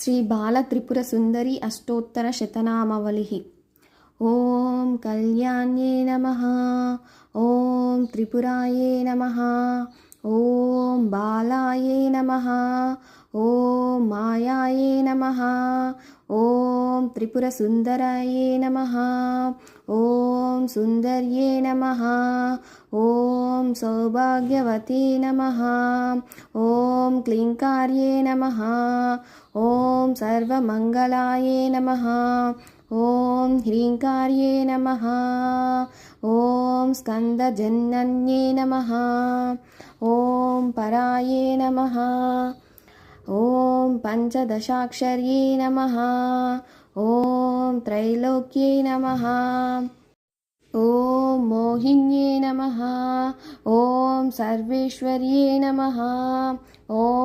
श्रीबालत्रिपुरसुन्दरी अष्टोत्तरशतनामावलिः। ॐ कल्याण्ये नमः। ॐ त्रिपुरायै नमः। ॐ बालायै नमः। ॐ मायायै नमः। ॐ त्रिपुरसुन्दरायै नमः। ॐ सुन्दर्ये नमः। ॐ सौभाग्यवते नमः। ॐ क्लीङ्कार्ये नमः। ॐ सर्वमङ्गलायै नमः ॐ ह्रीङ्कार्ये नमः। ॐ स्कन्दजनन्ये नमः। ॐ पराये नमः। ॐ पञ्चदशाक्षर्ये नमः। ॐ त्रैलोक्ये नमः। ॐ मोहिन्ये नमः। ॐ सर्वेश्वर्ये नमः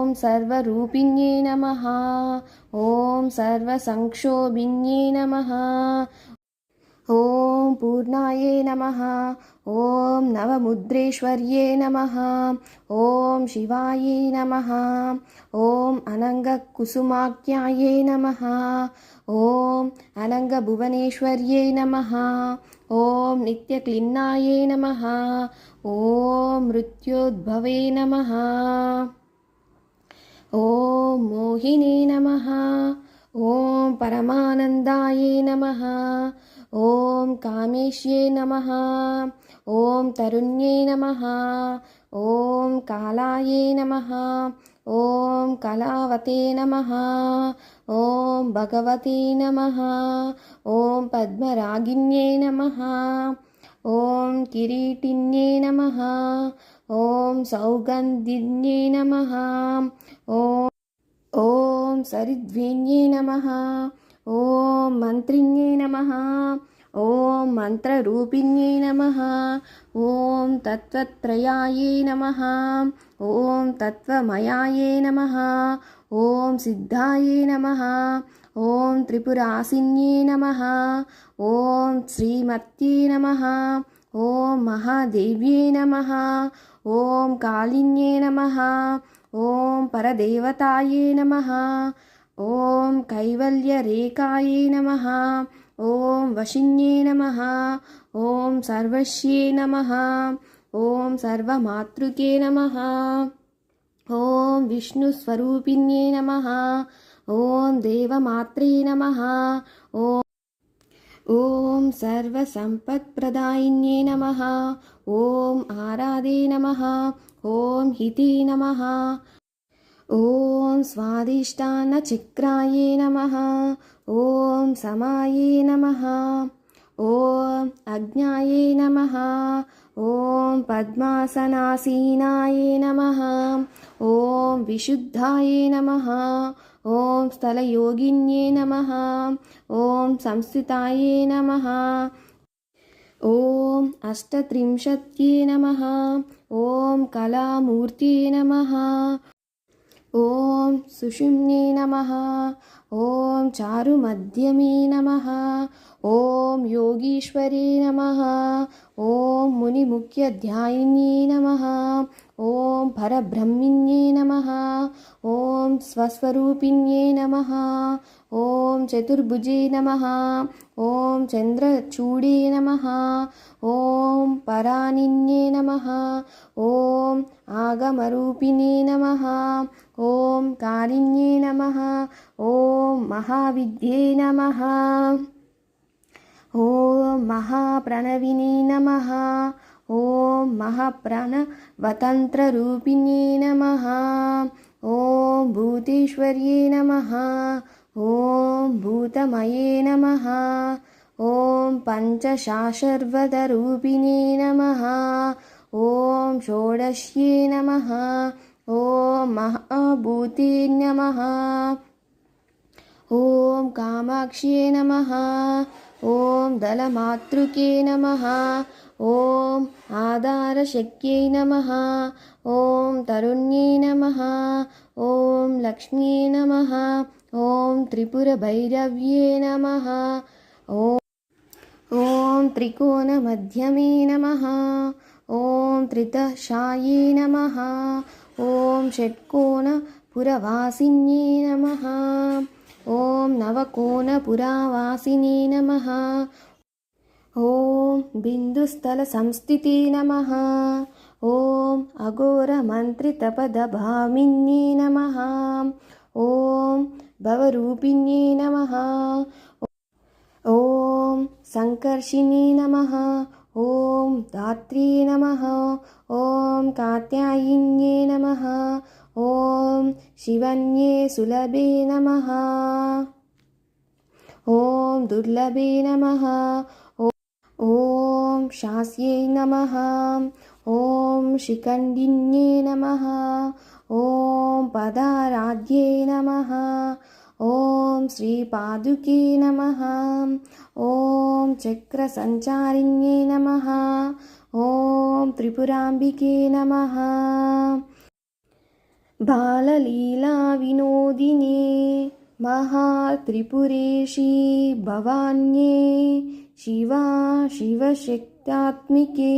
ॐ सर्वरूपिण्ये नमः ॐ सर्वसंक्षोभिन्ये नमः ॐ पूर्णाये नमः ॐ नवमुद्रेश्वर्ये नमः ॐ शिवायै नमः ॐ अनङ्गकुसुमाख्यायै नमः ॐ अनङ्गभुवनेश्वर्यै नमः ॐ नित्यक्लिन्नायै नमः ॐ मृत्योद्भवे नमः ॐ मोहिने नमः। ॐ परमानन्दायै नमः। ॐ कामेश्ये नमः। ॐ तरुण्ये नमः। ॐ कालायै नमः। ॐ कलावते नमः। ॐ भगवते नमः। ॐ पद्मरागिन्ये नमः। ॐ किरीटिन्ये नमः ॐ सौगन्धिन्ये नमः ॐ ॐ सरिद्वेन्ये नमः ॐ मन्त्रिण्ये नमः ॐ मन्त्ररूपिण्ये नमः ॐ तत्त्वत्रयायै नमः ॐ तत्त्वमयायै नमः ॐ सिद्धायै नमः ॐ त्रिपुरासिन्ये नमः ॐ श्रीमत्ये नमः ॐ महादेव्ये नमः ॐ कालिन्ये नमः ॐ परदेवतायै नमः ॐ कैवल्यरेखायै नमः ॐ वशिन्ये नमः ॐ सर्वस्ये नमः ॐ सर्वमातृके नमः ॐ विष्णुस्वरूपिण्ये नमः ॐ देवमात्रे नमः ॐ ॐ सर्वसम्पत्प्रदायिन्ये नमः। ॐ आराधे नमः। ॐ हिते नमः। ॐ स्वादिष्टानचिक्राये नमः। ॐ समाये नमः। ॐ अज्ञाये नमः। ॐ पद्मासनासीनाये नमः। ॐ विशुद्धाये नमः ॐ स्थलयोगिन्ये नमः ॐ संस्थिताये नमः ॐ अष्टत्रिंशत्ये नमः ॐ कलामूर्त्ये नमः ॐ सुषुम्ने नमः। ॐ चारुमध्यमे नमः। ॐ योगीश्वरे नमः। ॐ मुनिमुख्यध्यायिन्ये नमः। ॐ परब्रह्मिण्ये नमः। ॐ स्वस्वरूपिण्ये नमः। ॐ चतुर्भुजे नमः। ॐ चन्द्रचूडे नमः ॐ परानिन्ये नमः। ॐ आगमरूपिणे नमः। ॐ कारिण्ये नमः। ॐ महाविद्ये नमः। ॐ महाप्रणविने नमः। ॐ महाप्रणवतन्त्ररूपिणे नमः। ॐ भूतेश्वर्ये नमः। ॐ भूतमये नमः ॐ पञ्चशाशर्वतरूपिणे नमः। ॐ षोडश्ये नमः। ॐ महाभूते नमः। ॐ कामाक्ष्ये नमः। ॐ दलमातृके नमः। ॐ आधारशक्यै नमः। ॐ तरुण्ये नमः। ॐ लक्ष्म्ये नमः। ॐ त्रिपुरभैरव्ये नमः। ॐ त्रिकोणमध्यमे नमः। ॐ त्रिदशाये नमः। ॐ षट्कोणपुरवासिन्ये नमः। ॐ नवकोनपुरावासिने नमः। ॐ बिन्दुस्थलसंस्थिते नमः। ॐ अघोरमन्त्रितपदभामिन्ये नमः। ॐ भवरूपिण्ये नमः सङ्कर्षिणे नमः। ॐ धात्रे नमः। ॐ कात्यायिन्ये नमः। ॐ शिवन्ये सुलभे नमः। ॐ दुर्लभे नमः। ॐ शास्यै नमः। ॐ शिखण्डिन्ये नमः। ॐ पदाराध्ये नमः। ॐ श्रीपादुके नमः ं चक्रसञ्चारिण्ये नमः। ॐ त्रिपुराम्बिके नमः। बाललीलाविनोदिने महात्रिपुरेशी भवान्ये शिवा शिवशक्त्यात्मिके